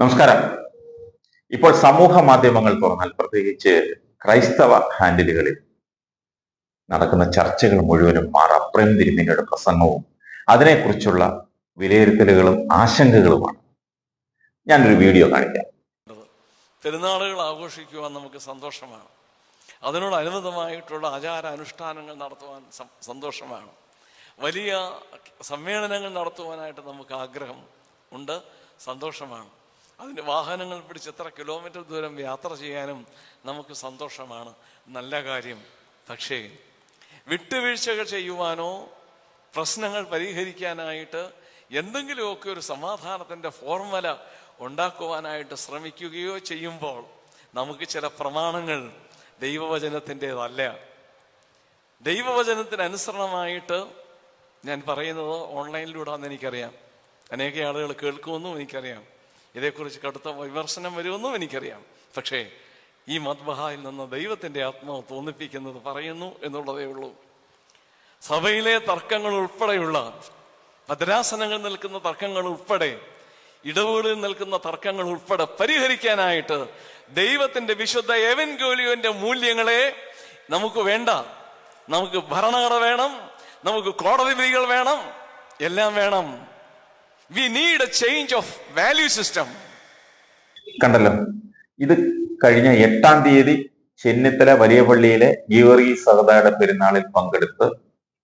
നമസ്കാരം. ഇപ്പോൾ സമൂഹ മാധ്യമങ്ങൾ തുറന്നാൽ പ്രത്യേകിച്ച് ക്രൈസ്തവ ഹാൻഡിലുകളിൽ നടക്കുന്ന ചർച്ചകൾ മുഴുവനും മാറാം പ്രേം തിരുമേനിയുടെ പ്രസംഗവും അതിനെക്കുറിച്ചുള്ള വിലയിരുത്തലുകളും ആശങ്കകളുമാണ്. ഞാനൊരു വീഡിയോ കാണിക്കാം. പെരുന്നാളുകൾ ആഘോഷിക്കുവാൻ നമുക്ക് സന്തോഷമാണ്. അതിനോടനുബന്ധമായിട്ടുള്ള ആചാര അനുഷ്ഠാനങ്ങൾ നടത്തുവാൻ സന്തോഷമാണ്. വലിയ സമ്മേളനങ്ങൾ നടത്തുവാനായിട്ട് നമുക്ക് ആഗ്രഹം ഉണ്ട്. സന്തോഷമാണ്. അതിന് വാഹനങ്ങൾ പിടിച്ച് എത്ര കിലോമീറ്റർ ദൂരം യാത്ര ചെയ്യാനും നമുക്ക് സന്തോഷമാണ്. നല്ല കാര്യം. പക്ഷേ വിട്ടുവീഴ്ചകൾ ചെയ്യുവാനോ പ്രശ്നങ്ങൾ പരിഹരിക്കാനായിട്ട് എന്തെങ്കിലുമൊക്കെ ഒരു സമാധാനത്തിന്റെ ഫോർമുല ഉണ്ടാക്കുവാനായിട്ട് ശ്രമിക്കുകയോ ചെയ്യുമ്പോൾ നമുക്ക് ചില പ്രമാണങ്ങൾ ദൈവവചനത്തിന്റെതല്ല. ദൈവവചനത്തിന് അനുസരണമായിട്ട് ഞാൻ പറയുന്നത് ഓൺലൈനിലൂടെയാണെന്ന് എനിക്കറിയാം. അനേക ആളുകൾ കേൾക്കുമെന്നും എനിക്കറിയാം. ഇതേക്കുറിച്ച് കടുത്ത വിമർശനം വരുമെന്നും എനിക്കറിയാം. പക്ഷേ ഈ മദ്ബഹായിൽ നിന്ന് ദൈവത്തിന്റെ ആത്മാവ് തോന്നിപ്പിക്കുന്നത് പറയുന്നു എന്നുള്ളതേ ഉള്ളൂ. സഭയിലെ തർക്കങ്ങൾ ഉൾപ്പെടെയുള്ള ഭദ്രാസനങ്ങൾ നിൽക്കുന്ന തർക്കങ്ങൾ ഉൾപ്പെടെ ഇടവുകളിൽ നിൽക്കുന്ന തർക്കങ്ങൾ ഉൾപ്പെടെ പരിഹരിക്കാനായിട്ട് ദൈവത്തിന്റെ വിശുദ്ധ എവൻ ഗോലിയോന്റെ മൂല്യങ്ങളെ നമുക്ക് വേണ്ട. നമുക്ക് ഭരണഘടന വേണം നമുക്ക് കോടതി വിധികൾ വേണം എല്ലാം വേണം. We need a change of value system കണ്ടല്ലോ. ഇത് കഴിഞ്ഞ എട്ടാം തീയതി ചെന്നിത്തല വലിയ പള്ളിയിലെ ഗീവറി സഹതയുടെ പെരുന്നാളിൽ പങ്കെടുത്ത്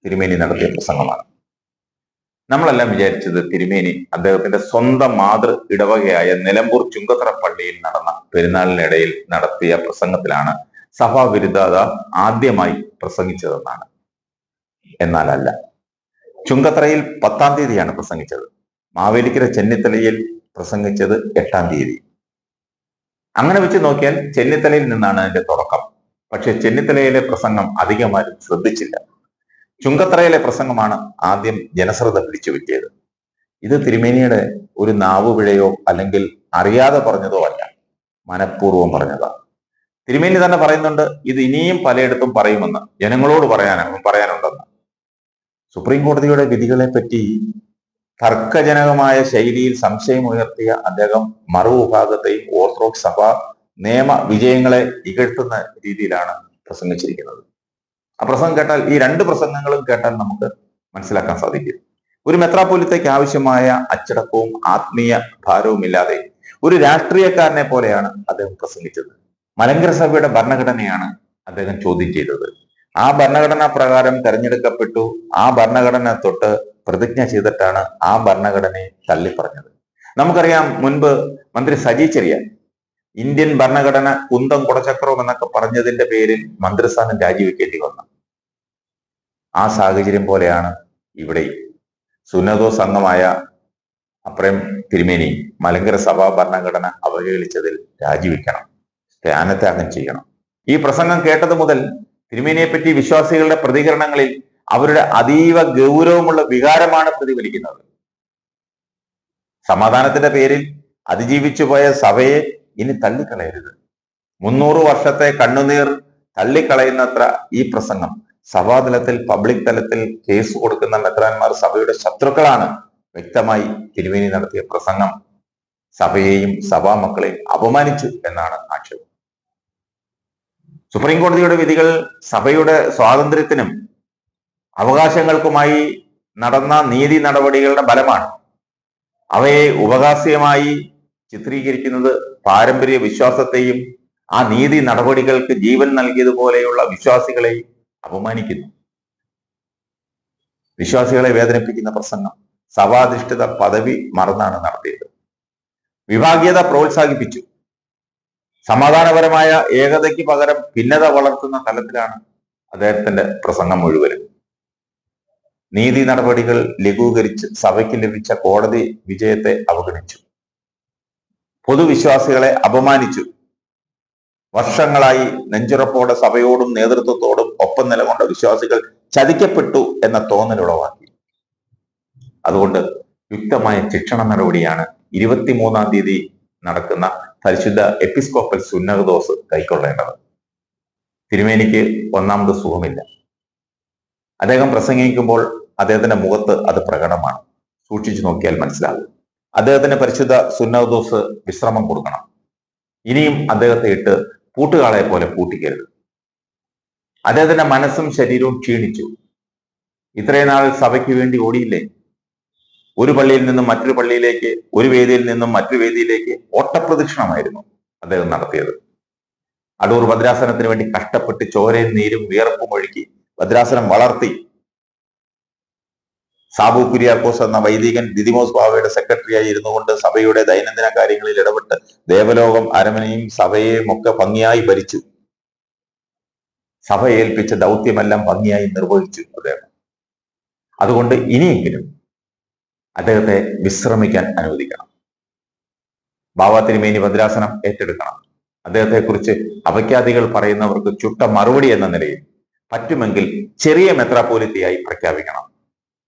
തിരുമേനി നടത്തിയ പ്രസംഗമാണ്. നമ്മളെല്ലാം വിചാരിച്ചത് തിരുമേനി അദ്ദേഹത്തിന്റെ സ്വന്തം മാതൃ ഇടവകയായ നിലമ്പൂർ ചുങ്കത്തറ പള്ളിയിൽ നടന്ന പെരുന്നാളിനിടയിൽ നടത്തിയ പ്രസംഗത്തിലാണ് സഭാവിരുദ്ധത ആദ്യമായി പ്രസംഗിച്ചതെന്നാണ്. എന്നാലല്ല ചുങ്കത്തറയിൽ പത്താം തീയതിയാണ് പ്രസംഗിച്ചത്. മാവേലിക്കര ചെന്നിത്തലയിൽ പ്രസംഗിച്ചത് എട്ടാം തീയതി. അങ്ങനെ വെച്ച് നോക്കിയാൽ ചെന്നിത്തലയിൽ നിന്നാണ് അതിന്റെ തുടക്കം. പക്ഷെ ചെന്നിത്തലയിലെ പ്രസംഗം അധികമാരും ശ്രദ്ധിച്ചില്ല. ചുങ്കത്തറയിലെ പ്രസംഗമാണ് ആദ്യം ജനശ്രദ്ധ പിടിച്ചു പറ്റിയത്. ഇത് തിരുമേനിയുടെ ഒരു നാവുപിഴയോ അല്ലെങ്കിൽ അറിയാതെ പറഞ്ഞതോ അല്ല. മനഃപൂർവം പറഞ്ഞതാണ് തിരുമേനി തന്നെ പറയുന്നുണ്ട് ഇത് ഇനിയും പലയിടത്തും പറയുമെന്ന്. ജനങ്ങളോട് പറയാനാണ് പറയാനുണ്ടെന്ന്. സുപ്രീം കോടതിയുടെ വിധികളെ പറ്റി തർക്കജനകമായ ശൈലിയിൽ സംശയം ഉയർത്തിയ അദ്ദേഹം മറുവിഭാഗത്തെയും ഓർത്തഡോക്സ് സഭ നിയമ വിജയങ്ങളെ ഇകഴ്ത്തുന്ന രീതിയിലാണ് പ്രസംഗിച്ചിരിക്കുന്നത്. ആ പ്രസംഗം കേട്ടാൽ ഈ രണ്ട് പ്രസംഗങ്ങളും കേട്ടാൽ നമുക്ക് മനസ്സിലാക്കാൻ സാധിക്കും. ഒരു മെത്രാപ്പൊലിത്തയ്ക്ക് ആവശ്യമായ അച്ചടക്കവും ആത്മീയ ഭാരവും ഇല്ലാതെ ഒരു രാഷ്ട്രീയക്കാരനെ പോലെയാണ് അദ്ദേഹം പ്രസംഗിച്ചത്. മലങ്കര സഭയുടെ ഭരണഘടനയാണ് അദ്ദേഹം ചോദ്യം ചെയ്തത്. ആ ഭരണഘടനാ പ്രകാരം തെരഞ്ഞെടുക്കപ്പെട്ടു. ആ ഭരണഘടന തൊട്ട് പ്രതിജ്ഞ ചെയ്തിട്ടാണ് ആ ഭരണഘടനയെ തള്ളിപ്പറഞ്ഞത്. നമുക്കറിയാം മുൻപ് മന്ത്രി സജി ചെറിയാൻ ഇന്ത്യൻ ഭരണഘടന കുന്തം കുടചക്രവും എന്നൊക്കെ പറഞ്ഞതിന്റെ പേരിൽ മന്ത്രിസ്ഥാനം രാജിവെക്കേണ്ടി വന്നു. ആ സാഹചര്യം പോലെയാണ് ഇവിടെ സുന്നതോ സംഘമായ അപ്രേം തിരുമേനി മലങ്കര സഭാ ഭരണഘടന അവഹേളിച്ചതിൽ രാജിവെക്കണം സ്ഥാനത്യാഗം ചെയ്യണം. ഈ പ്രസംഗം കേട്ടത് മുതൽ തിരുമേനിയെ പറ്റി വിശ്വാസികളുടെ പ്രതികരണങ്ങളിൽ അവരുടെ അതീവ ഗൗരവമുള്ള വികാരമാണ് പ്രതിഫലിക്കുന്നത്. സമാധാനത്തിന്റെ പേരിൽ അതിജീവിച്ചു പോയ സഭയെ ഇനി തള്ളിക്കളയരുത്. മുന്നൂറ് വർഷത്തെ കണ്ണുനീർ തള്ളിക്കളയുന്നത്ര ഈ പ്രസംഗം സഭാതലത്തിൽ പബ്ലിക് തലത്തിൽ കേസ് കൊടുക്കുന്ന മെത്രാന്മാർ സഭയുടെ ശത്രുക്കളാണ് വ്യക്തമായി തിരുവേനി നടത്തിയ പ്രസംഗം. സഭയെയും സഭാ മക്കളെയും അപമാനിച്ചു എന്നാണ് ആക്ഷേപം. സുപ്രീം കോടതിയുടെ വിധികൾ സഭയുടെ സ്വാതന്ത്ര്യത്തിനും അവകാശങ്ങൾക്കുമായി നടന്ന നീതി നടപടികളുടെ ഫലമാണ്. അവയെ ഉപകാസ്യമായി ചിത്രീകരിക്കുന്നത് പാരമ്പര്യ വിശ്വാസത്തെയും ആ നീതി നടപടികൾക്ക് ജീവൻ നൽകിയതുപോലെയുള്ള വിശ്വാസികളെയും അപമാനിക്കുന്നു. വിശ്വാസികളെ വേദനിപ്പിക്കുന്ന പ്രസംഗം സഭാധിഷ്ഠിത പദവി മറന്നാണ് നടത്തിയത്. വിഭാഗീയത പ്രോത്സാഹിപ്പിച്ചു. സമാധാനപരമായ ഏകതയ്ക്ക് പകരം ഭിന്നത വളർത്തുന്ന തലത്തിലാണ് അദ്ദേഹത്തിന്റെ പ്രസംഗം മുഴുവനും. നീതി നടപടികൾ ലഘൂകരിച്ച് സഭയ്ക്ക് ലഭിച്ച കോടതി വിജയത്തെ അവഗണിച്ചു. പൊതുവിശ്വാസികളെ അപമാനിച്ചു. വർഷങ്ങളായി നെഞ്ചുറപ്പോടെ സഭയോടും നേതൃത്വത്തോടും ഒപ്പം നിലകൊണ്ട വിശ്വാസികൾ ചതിക്കപ്പെട്ടു എന്ന തോന്നലുളവാക്കി. അതുകൊണ്ട് യുക്തമായ ശിക്ഷണ നടപടിയാണ് ഇരുപത്തിമൂന്നാം തീയതി നടക്കുന്ന പരിശുദ്ധ എപ്പിസ്കോപ്പൽ സുന്നകദോസ് കൈക്കൊള്ളേണ്ടത്. തിരുമേനിക്ക് ഒന്നാമത് സുഖമില്ല. അദ്ദേഹം പ്രസംഗിക്കുമ്പോൾ അദ്ദേഹത്തിന്റെ മുഖത്ത് അത് പ്രകടമാണ്. സൂക്ഷിച്ചു നോക്കിയാൽ മനസ്സിലാകും. അദ്ദേഹത്തിന് പരിശുദ്ധ സുന്നദോസ് വിശ്രമം കൊടുക്കണം. ഇനിയും അദ്ദേഹത്തെ ഇട്ട് പൂട്ടുകാളെ പോലെ പൂട്ടിക്കരുത്. അദ്ദേഹത്തിന്റെ മനസ്സും ശരീരവും ക്ഷീണിച്ചു. ഇത്രയും നാൾ സഭയ്ക്ക് വേണ്ടി ഓടിയില്ലേ? ഒരു പള്ളിയിൽ നിന്നും മറ്റൊരു പള്ളിയിലേക്ക് ഒരു വേദിയിൽ നിന്നും മറ്റൊരു വേദിയിലേക്ക് ഓട്ടപ്രദക്ഷിണമായിരുന്നു അദ്ദേഹം നടത്തിയത്. അടൂർ ഭദ്രാസനത്തിന് വേണ്ടി കഷ്ടപ്പെട്ട് ചോരയും നീരും വിയർപ്പും ഒഴുക്കി ഭദ്രാസനം വളർത്തി സാബു കുര്യാക്കോസ് എന്ന വൈദികൻ ദിദിമോസ് ബാവയുടെ സെക്രട്ടറിയായി ഇരുന്നു കൊണ്ട് സഭയുടെ ദൈനംദിന കാര്യങ്ങളിൽ ഇടപെട്ട് ദേവലോകം അരമനയും സഭയെയും ഒക്കെ ഭംഗിയായി ഭരിച്ചു. സഭ ഏൽപ്പിച്ച ദൗത്യമെല്ലാം ഭംഗിയായി നിർവഹിച്ചു അദ്ദേഹം. അതുകൊണ്ട് ഇനിയെങ്കിലും അദ്ദേഹത്തെ വിശ്രമിക്കാൻ അനുവദിക്കണം. ബാബ തിരുമേനി ഭദ്രാസനം ഏറ്റെടുക്കണം. അദ്ദേഹത്തെക്കുറിച്ച് അപഖ്യാതികൾ പറയുന്നവർക്ക് ചുട്ട മറുപടി എന്ന നിലയിൽ പറ്റുമെങ്കിൽ ചെറിയ മെത്രാപോലിത്തയായി പ്രഖ്യാപിക്കണം.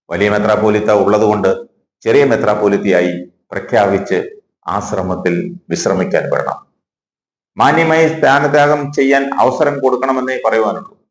വലിയ മെത്രാപോലിത്ത ഉള്ളതുകൊണ്ട് ചെറിയ മെത്രാപോലിത്തയായി പ്രഖ്യാപിച്ച് ആശ്രമത്തിൽ വിശ്രമിക്കാൻ വിടണം. മാന്യമായി സ്ഥാനത്യാഗം ചെയ്യാൻ അവസരം കൊടുക്കണമെന്നേ പറയുവാനുള്ളൂ.